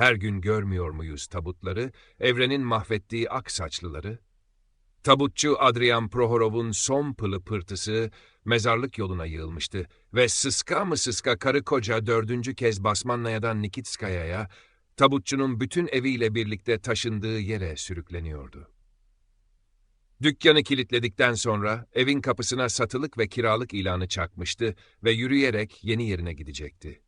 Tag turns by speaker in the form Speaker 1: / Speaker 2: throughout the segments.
Speaker 1: Her gün görmüyor muyuz tabutları, evrenin mahvettiği ak saçlıları? Tabutçu Adrian Prohorov'un son pılı pırtısı mezarlık yoluna yığılmıştı ve sıska mı sıska karı koca dördüncü kez Basmanlaya'dan Nikitskaya'ya, tabutçunun bütün eviyle birlikte taşındığı yere sürükleniyordu. Dükkanı kilitledikten sonra evin kapısına satılık ve kiralık ilanı çakmıştı ve yürüyerek yeni yerine gidecekti.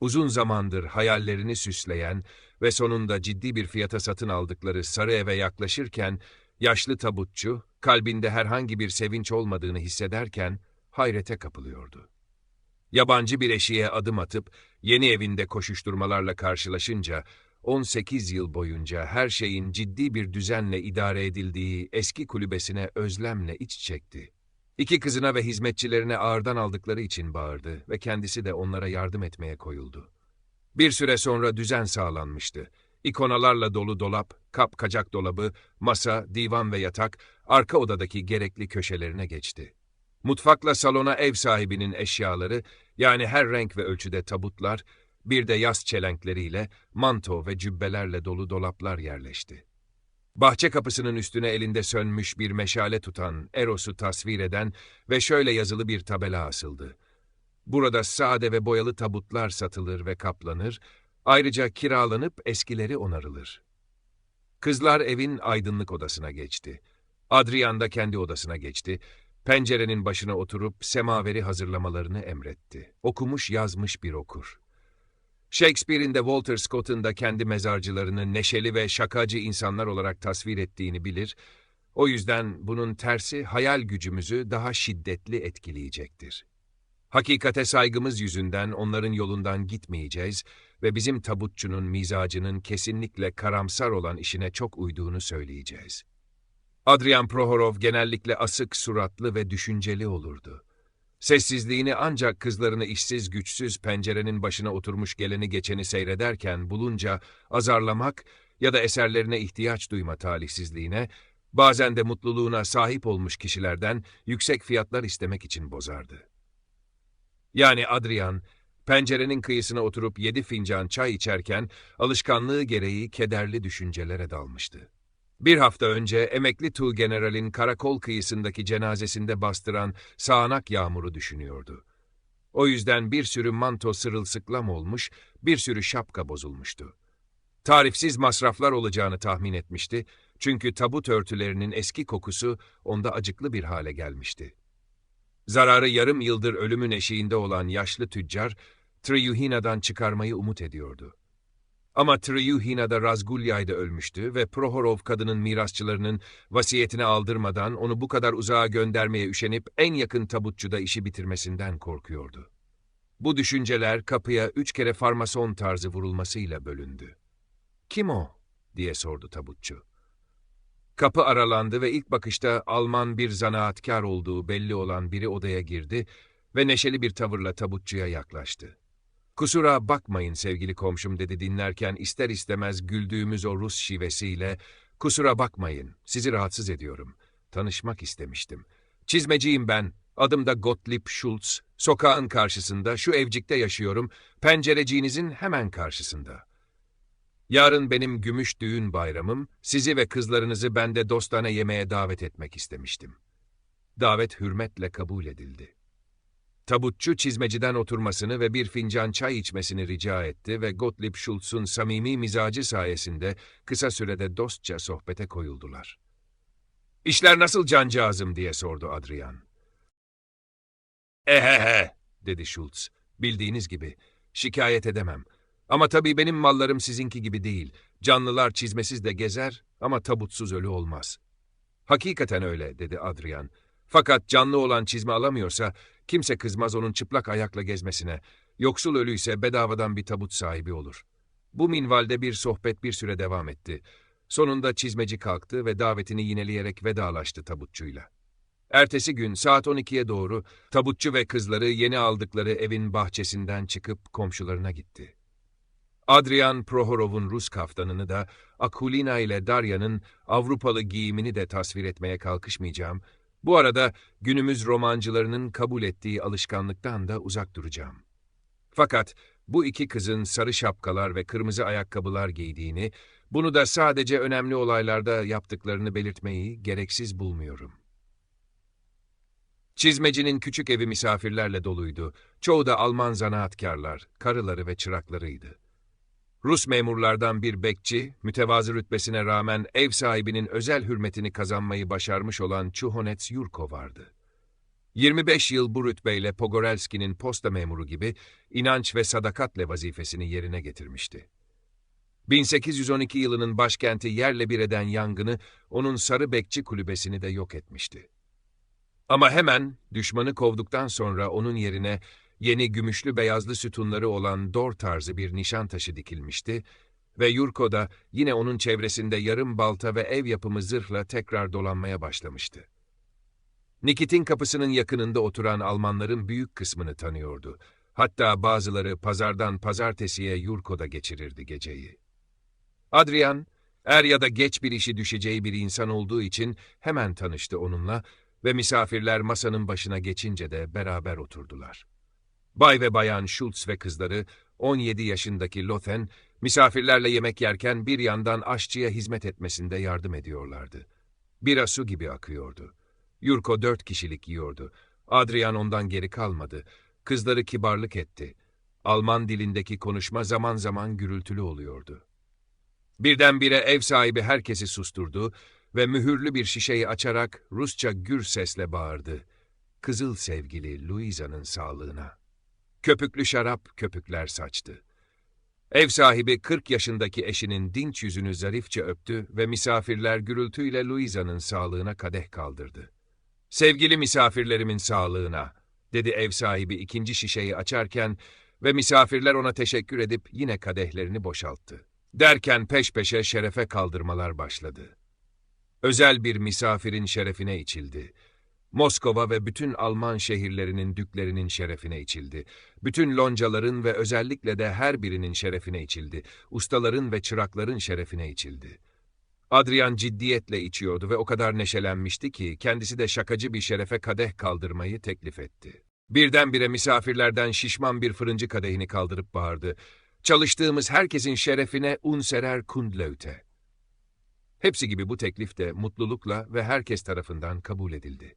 Speaker 1: Uzun zamandır hayallerini süsleyen ve sonunda ciddi bir fiyata satın aldıkları sarı eve yaklaşırken, yaşlı tabutçu, kalbinde herhangi bir sevinç olmadığını hissederken hayrete kapılıyordu. Yabancı bir eşiğe adım atıp yeni evinde koşuşturmalarla karşılaşınca 18 yıl boyunca her şeyin ciddi bir düzenle idare edildiği eski kulübesine özlemle iç çekti. İki kızına ve hizmetçilerine ağırdan aldıkları için bağırdı ve kendisi de onlara yardım etmeye koyuldu. Bir süre sonra düzen sağlanmıştı. İkonalarla dolu dolap, kap kacak dolabı, masa, divan ve yatak arka odadaki gerekli köşelerine geçti. Mutfakla salona ev sahibinin eşyaları, yani her renk ve ölçüde tabutlar, bir de yaz çelenkleriyle, manto ve cübbelerle dolu dolaplar yerleşti. Bahçe kapısının üstüne elinde sönmüş bir meşale tutan Eros'u tasvir eden ve şöyle yazılı bir tabela asıldı. Burada sade ve boyalı tabutlar satılır ve kaplanır, ayrıca kiralanıp eskileri onarılır. Kızlar evin aydınlık odasına geçti. Adrian da kendi odasına geçti. Pencerenin başına oturup semaveri hazırlamalarını emretti. Okumuş yazmış bir okur. Shakespeare'in de Walter Scott'un da kendi mezarcılarını neşeli ve şakacı insanlar olarak tasvir ettiğini bilir, o yüzden bunun tersi hayal gücümüzü daha şiddetli etkileyecektir. Hakikate saygımız yüzünden onların yolundan gitmeyeceğiz ve bizim tabutçunun mizacının kesinlikle karamsar olan işine çok uyduğunu söyleyeceğiz. Adrian Prohorov genellikle asık suratlı ve düşünceli olurdu. Sessizliğini ancak kızlarını işsiz güçsüz pencerenin başına oturmuş geleni geçeni seyrederken bulunca azarlamak ya da eserlerine ihtiyaç duyma talihsizliğine, bazen de mutluluğuna sahip olmuş kişilerden yüksek fiyatlar istemek için bozardı. Yani Adrian, pencerenin kıyısına oturup yedi fincan çay içerken alışkanlığı gereği kederli düşüncelere dalmıştı. Bir hafta önce emekli Tuğ General'in karakol kıyısındaki cenazesinde bastıran sağanak yağmuru düşünüyordu. O yüzden bir sürü manto sırılsıklam olmuş, bir sürü şapka bozulmuştu. Tarifsiz masraflar olacağını tahmin etmişti çünkü tabut örtülerinin eski kokusu onda acıklı bir hale gelmişti. Zararı yarım yıldır ölümün eşiğinde olan yaşlı tüccar, Triyuhina'dan çıkarmayı umut ediyordu. Ama Triyuhina da Razgulya'yda ölmüştü ve Prohorov kadının mirasçılarının vasiyetini aldırmadan onu bu kadar uzağa göndermeye üşenip en yakın tabutçuda işi bitirmesinden korkuyordu. Bu düşünceler kapıya üç kere farmason tarzı vurulmasıyla bölündü. Kim o? diye sordu tabutçu. Kapı aralandı ve ilk bakışta Alman bir zanaatkar olduğu belli olan biri odaya girdi ve neşeli bir tavırla tabutçuya yaklaştı. Kusura bakmayın sevgili komşum dedi dinlerken ister istemez güldüğümüz o Rus şivesiyle, kusura bakmayın, sizi rahatsız ediyorum. Tanışmak istemiştim. Çizmeciyim ben, adım da Gottlieb Schulz, sokağın karşısında, şu evcikte yaşıyorum, pencereciğinizin hemen karşısında. Yarın benim gümüş düğün bayramım, sizi ve kızlarınızı bende dostane yemeğe davet etmek istemiştim. Davet hürmetle kabul edildi. Tabutçu çizmeciden oturmasını ve bir fincan çay içmesini rica etti ve Gottlieb Schultz'un samimi mizacı sayesinde kısa sürede dostça sohbete koyuldular. İşler nasıl cancağızım diye sordu Adrian. Ehehe dedi Schultz. Bildiğiniz gibi şikayet edemem. Ama tabii benim mallarım sizinki gibi değil. Canlılar çizmesiz de gezer ama tabutsuz ölü olmaz. Hakikaten öyle dedi Adrian. Fakat canlı olan çizme alamıyorsa kimse kızmaz onun çıplak ayakla gezmesine. Yoksul ölüyse bedavadan bir tabut sahibi olur. Bu minvalde bir sohbet bir süre devam etti. Sonunda çizmeci kalktı ve davetini yineleyerek vedalaştı tabutçuyla. Ertesi gün saat 12'ye doğru tabutçu ve kızları yeni aldıkları evin bahçesinden çıkıp komşularına gitti. Adrian Prohorov'un Rus kaftanını da Akulina ile Darya'nın Avrupalı giyimini de tasvir etmeye kalkışmayacağım bu arada günümüz romancılarının kabul ettiği alışkanlıktan da uzak duracağım. Fakat bu iki kızın sarı şapkalar ve kırmızı ayakkabılar giydiğini, bunu da sadece önemli olaylarda yaptıklarını belirtmeyi gereksiz bulmuyorum. Çizmecinin küçük evi misafirlerle doluydu. Çoğu da Alman zanaatkarlar, karıları ve çıraklarıydı. Rus memurlardan bir bekçi, mütevazı rütbesine rağmen ev sahibinin özel hürmetini kazanmayı başarmış olan Chuhonets Yurko vardı. 25 yıl bu rütbeyle Pogorelski'nin posta memuru gibi inanç ve sadakatle vazifesini yerine getirmişti. 1812 yılının başkenti yerle bir eden yangını onun sarı bekçi kulübesini de yok etmişti. Ama hemen düşmanı kovduktan sonra onun yerine yeni gümüşlü beyazlı sütunları olan dor tarzı bir nişan taşı dikilmişti ve Yurko da yine onun çevresinde yarım balta ve ev yapımı zırhla tekrar dolanmaya başlamıştı. Nikit'in kapısının yakınında oturan Almanların büyük kısmını tanıyordu. Hatta bazıları pazardan pazartesiye Yurko'da geçirirdi geceyi. Adrian, er ya da geç bir işi düşeceği bir insan olduğu için hemen tanıştı onunla ve misafirler masanın başına geçince de beraber oturdular. Bay ve bayan Schultz ve kızları, 17 yaşındaki Lothen, misafirlerle yemek yerken bir yandan aşçıya hizmet etmesinde yardım ediyorlardı. Bira su gibi akıyordu. Yurko dört kişilik yiyordu. Adrian ondan geri kalmadı. Kızları kibarlık etti. Alman dilindeki konuşma zaman zaman gürültülü oluyordu. Birdenbire ev sahibi herkesi susturdu ve mühürlü bir şişeyi açarak Rusça gür sesle bağırdı. Kızıl sevgili Luisa'nın sağlığına. Köpüklü şarap köpükler saçtı. Ev sahibi 40 yaşındaki eşinin dinç yüzünü zarifçe öptü ve misafirler gürültüyle Luisa'nın sağlığına kadeh kaldırdı. Sevgili misafirlerimin sağlığına, dedi ev sahibi ikinci şişeyi açarken ve misafirler ona teşekkür edip yine kadehlerini boşalttı. Derken peş peşe şerefe kaldırmalar başladı. Özel bir misafirin şerefine içildi. Moskova ve bütün Alman şehirlerinin düklerinin şerefine içildi. Bütün loncaların ve özellikle de her birinin şerefine içildi. Ustaların ve çırakların şerefine içildi. Adrian ciddiyetle içiyordu ve o kadar neşelenmişti ki kendisi de şakacı bir şerefe kadeh kaldırmayı teklif etti. Birdenbire misafirlerden şişman bir fırıncı kadehini kaldırıp bağırdı. Çalıştığımız herkesin şerefine unserer kundleute. Hepsi gibi bu teklif de mutlulukla ve herkes tarafından kabul edildi.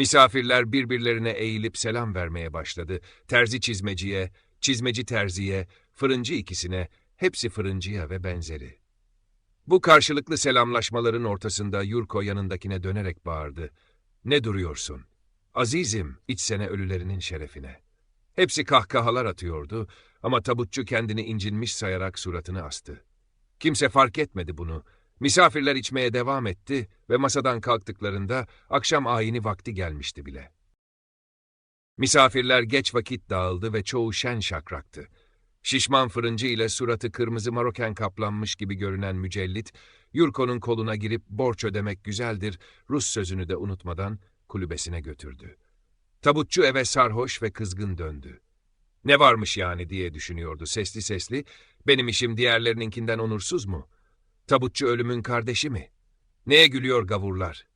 Speaker 1: Misafirler birbirlerine eğilip selam vermeye başladı. Terzi çizmeciye, çizmeci terziye, fırıncı ikisine, hepsi fırıncıya ve benzeri. Bu karşılıklı selamlaşmaların ortasında Yurko yanındakine dönerek bağırdı. Ne duruyorsun? Azizim, içsene ölülerinin şerefine. Hepsi kahkahalar atıyordu ama tabutçu kendini incinmiş sayarak suratını astı. Kimse fark etmedi bunu. Misafirler içmeye devam etti ve masadan kalktıklarında akşam ayini vakti gelmişti bile. Misafirler geç vakit dağıldı ve çoğu şen şakraktı. Şişman fırıncı ile suratı kırmızı maroken kaplanmış gibi görünen mücellit, Yurko'nun koluna girip borç ödemek güzeldir, Rus sözünü de unutmadan kulübesine götürdü. Tabutçu eve sarhoş ve kızgın döndü. Ne varmış yani diye düşünüyordu sesli sesli, benim işim diğerlerininkinden onursuz mu? Tabutçu ölümün kardeşi mi? Neye gülüyor gavurlar?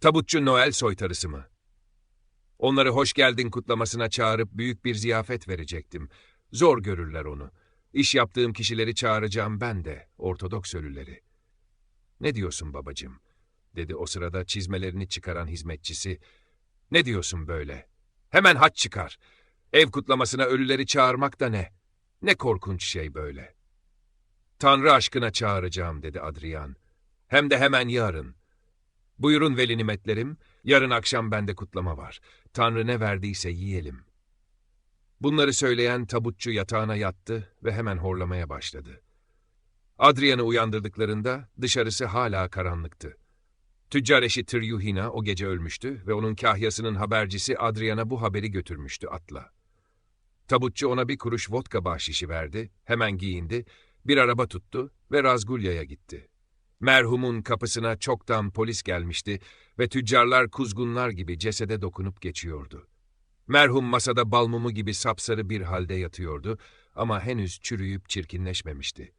Speaker 1: Tabutçu Noel soytarısı mı? Onları hoş geldin kutlamasına çağırıp büyük bir ziyafet verecektim. Zor görürler onu. İş yaptığım kişileri çağıracağım ben de, Ortodoks ölüleri. Ne diyorsun babacığım? dedi o sırada çizmelerini çıkaran hizmetçisi. Ne diyorsun böyle? Hemen haç çıkar. Ev kutlamasına ölüleri çağırmak da ne? Ne korkunç şey böyle. Tanrı aşkına çağıracağım dedi Adrian. Hem de hemen yarın. Buyurun veli nimetlerim, yarın akşam bende kutlama var. Tanrı ne verdiyse yiyelim.'' Bunları söyleyen tabutçu yatağına yattı ve hemen horlamaya başladı. Adrian'ı uyandırdıklarında dışarısı hala karanlıktı. Tüccar eşi Tiryuhina o gece ölmüştü ve onun kahyasının habercisi Adrian'a bu haberi götürmüştü atla. Tabutçu ona bir kuruş vodka bahşişi verdi, hemen giyindi, bir araba tuttu ve Razgulya'ya gitti. Merhumun kapısına çoktan polis gelmişti ve tüccarlar kuzgunlar gibi cesede dokunup geçiyordu. Merhum masada balmumu gibi sapsarı bir halde yatıyordu ama henüz çürüyüp çirkinleşmemişti.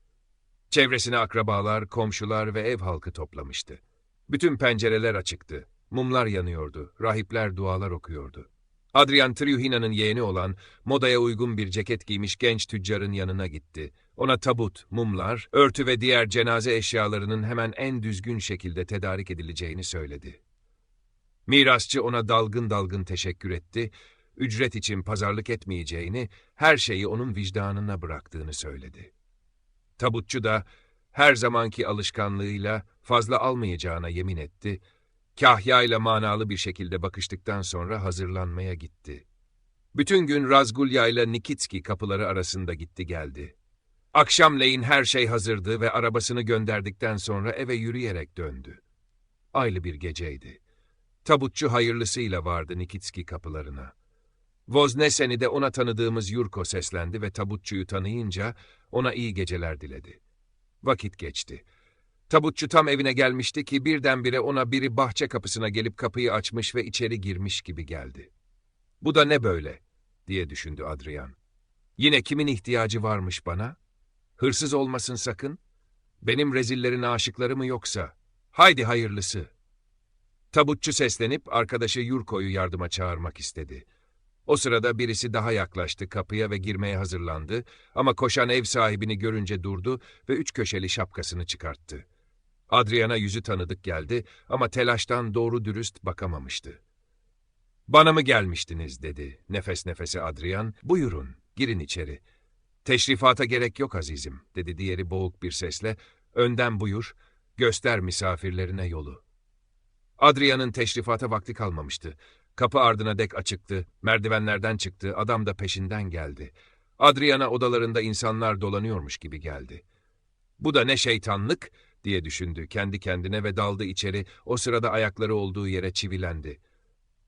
Speaker 1: Çevresine akrabalar, komşular ve ev halkı toplamıştı. Bütün pencereler açıktı. Mumlar yanıyordu, rahipler dualar okuyordu. Adrian Triuhina'nın yeğeni olan, modaya uygun bir ceket giymiş genç tüccarın yanına gitti. Ona tabut, mumlar, örtü ve diğer cenaze eşyalarının hemen en düzgün şekilde tedarik edileceğini söyledi. Mirasçı ona dalgın dalgın teşekkür etti, ücret için pazarlık etmeyeceğini, her şeyi onun vicdanına bıraktığını söyledi. Tabutçu da her zamanki alışkanlığıyla fazla almayacağına yemin etti, Kahya ile manalı bir şekilde bakıştıktan sonra hazırlanmaya gitti. Bütün gün Razgulya ile Nikitski kapıları arasında gitti geldi. Akşamleyin her şey hazırdı ve arabasını gönderdikten sonra eve yürüyerek döndü. Aylı bir geceydi. Tabutçu hayırlısıyla vardı Nikitski kapılarına. Voznesen'i de ona tanıdığımız Yurko seslendi ve tabutçuyu tanıyınca ona iyi geceler diledi. Vakit geçti. Tabutçu tam evine gelmişti ki birdenbire ona biri bahçe kapısına gelip kapıyı açmış ve içeri girmiş gibi geldi. Bu da ne böyle diye düşündü Adrian. Yine kimin ihtiyacı varmış bana? Hırsız olmasın sakın. Benim rezillerin aşıkları mı yoksa? Haydi hayırlısı. Tabutçu seslenip arkadaşı Yurko'yu yardıma çağırmak istedi. O sırada birisi daha yaklaştı kapıya ve girmeye hazırlandı ama koşan ev sahibini görünce durdu ve üç köşeli şapkasını çıkarttı. Adriana yüzü tanıdık geldi ama telaştan doğru dürüst bakamamıştı. Bana mı gelmiştiniz dedi nefes nefese Adrian. Buyurun girin içeri. Teşrifata gerek yok azizim dedi diğeri boğuk bir sesle. Önden buyur göster misafirlerine yolu. Adrian'ın teşrifata vakti kalmamıştı. Kapı ardına dek açıktı, merdivenlerden çıktı, adam da peşinden geldi. Adriana odalarında insanlar dolanıyormuş gibi geldi. Bu da ne şeytanlık diye düşündü kendi kendine ve daldı içeri, o sırada ayakları olduğu yere çivilendi.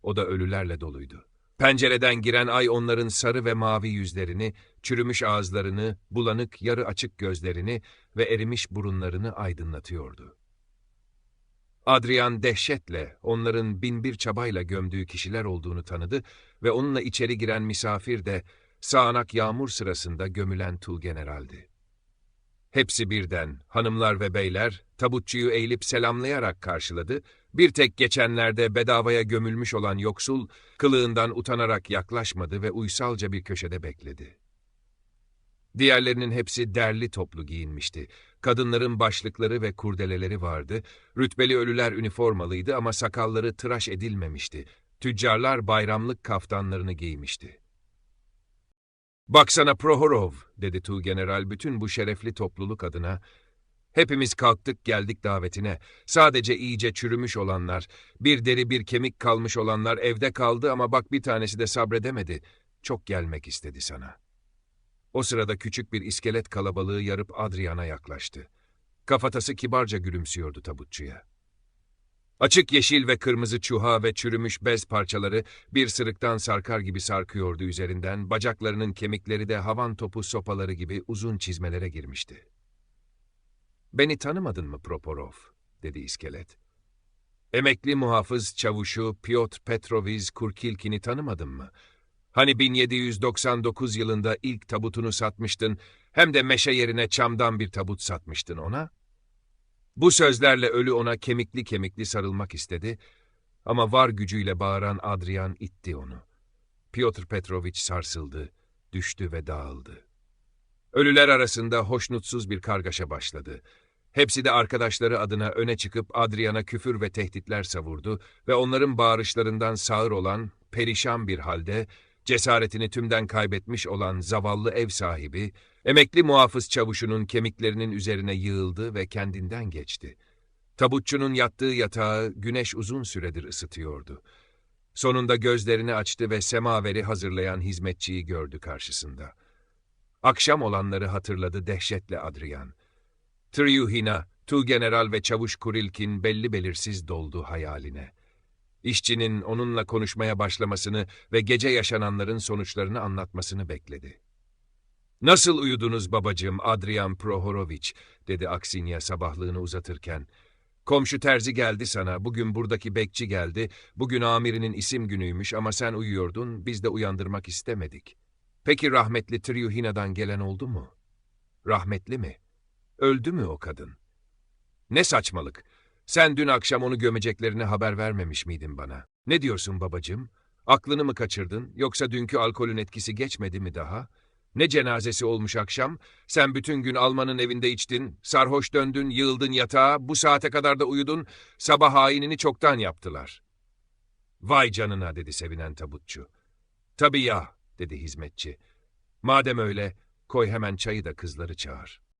Speaker 1: O da ölülerle doluydu. Pencereden giren ay onların sarı ve mavi yüzlerini, çürümüş ağızlarını, bulanık yarı açık gözlerini ve erimiş burunlarını aydınlatıyordu. Adrian dehşetle onların binbir çabayla gömdüğü kişiler olduğunu tanıdı ve onunla içeri giren misafir de sağanak yağmur sırasında gömülen Tulgeneral'di. Hepsi birden, hanımlar ve beyler, tabutçuyu eğilip selamlayarak karşıladı, bir tek geçenlerde bedavaya gömülmüş olan yoksul, kılığından utanarak yaklaşmadı ve uysalca bir köşede bekledi. Diğerlerinin hepsi derli toplu giyinmişti. Kadınların başlıkları ve kurdeleleri vardı, rütbeli ölüler üniformalıydı ama sakalları tıraş edilmemişti. Tüccarlar bayramlık kaftanlarını giymişti. Baksana Prohorov, dedi Tuğgeneral bütün bu şerefli topluluk adına. Hepimiz kalktık geldik davetine. Sadece iyice çürümüş olanlar, bir deri bir kemik kalmış olanlar evde kaldı ama bak bir tanesi de sabredemedi. Çok gelmek istedi sana. O sırada küçük bir iskelet kalabalığı yarıp Adrian'a yaklaştı. Kafatası kibarca gülümsüyordu tabutçuya. Açık yeşil ve kırmızı çuha ve çürümüş bez parçaları bir sırıktan sarkar gibi sarkıyordu üzerinden, bacaklarının kemikleri de havan topu sopaları gibi uzun çizmelere girmişti. ''Beni tanımadın mı Proporov?'' dedi iskelet. ''Emekli muhafız çavuşu Piotr Petroviz Kurkilkin'i tanımadın mı? Hani 1799 yılında ilk tabutunu satmıştın, hem de meşe yerine çamdan bir tabut satmıştın ona?'' Bu sözlerle ölü ona kemikli kemikli sarılmak istedi ama var gücüyle bağıran Adrian itti onu. Piotr Petrovich sarsıldı, düştü ve dağıldı. Ölüler arasında hoşnutsuz bir kargaşa başladı. Hepsi de arkadaşları adına öne çıkıp Adrian'a küfür ve tehditler savurdu ve onların bağırışlarından sağır olan, perişan bir halde, cesaretini tümden kaybetmiş olan zavallı ev sahibi, Emekli muhafız çavuşunun kemiklerinin üzerine yığıldı ve kendinden geçti. Tabutçunun yattığı yatağı güneş uzun süredir ısıtıyordu. Sonunda gözlerini açtı ve semaveri hazırlayan hizmetçiyi gördü karşısında. Akşam olanları hatırladı dehşetle Adrian. Triuhina, Tuğgeneral ve Çavuş Kurilkin belli belirsiz doldu hayaline. İşçinin onunla konuşmaya başlamasını ve gece yaşananların sonuçlarını anlatmasını bekledi. ''Nasıl uyudunuz babacığım Adrian Prohoroviç?'' dedi Aksinya sabahlığını uzatırken. ''Komşu terzi geldi sana, bugün buradaki bekçi geldi, bugün amirinin isim günüymüş ama sen uyuyordun, biz de uyandırmak istemedik. Peki rahmetli Triuhina'dan gelen oldu mu? Rahmetli mi? Öldü mü o kadın? Ne saçmalık! Sen dün akşam onu gömeceklerini haber vermemiş miydin bana? Ne diyorsun babacığım? Aklını mı kaçırdın, yoksa dünkü alkolün etkisi geçmedi mi daha? Ne cenazesi olmuş akşam? Sen bütün gün Alman'ın evinde içtin, sarhoş döndün, yığıldın yatağa, bu saate kadar da uyudun, sabah hainini çoktan yaptılar. Vay canına dedi sevinen tabutçu. Tabii ya dedi hizmetçi. Madem öyle, koy hemen çayı da kızları çağır.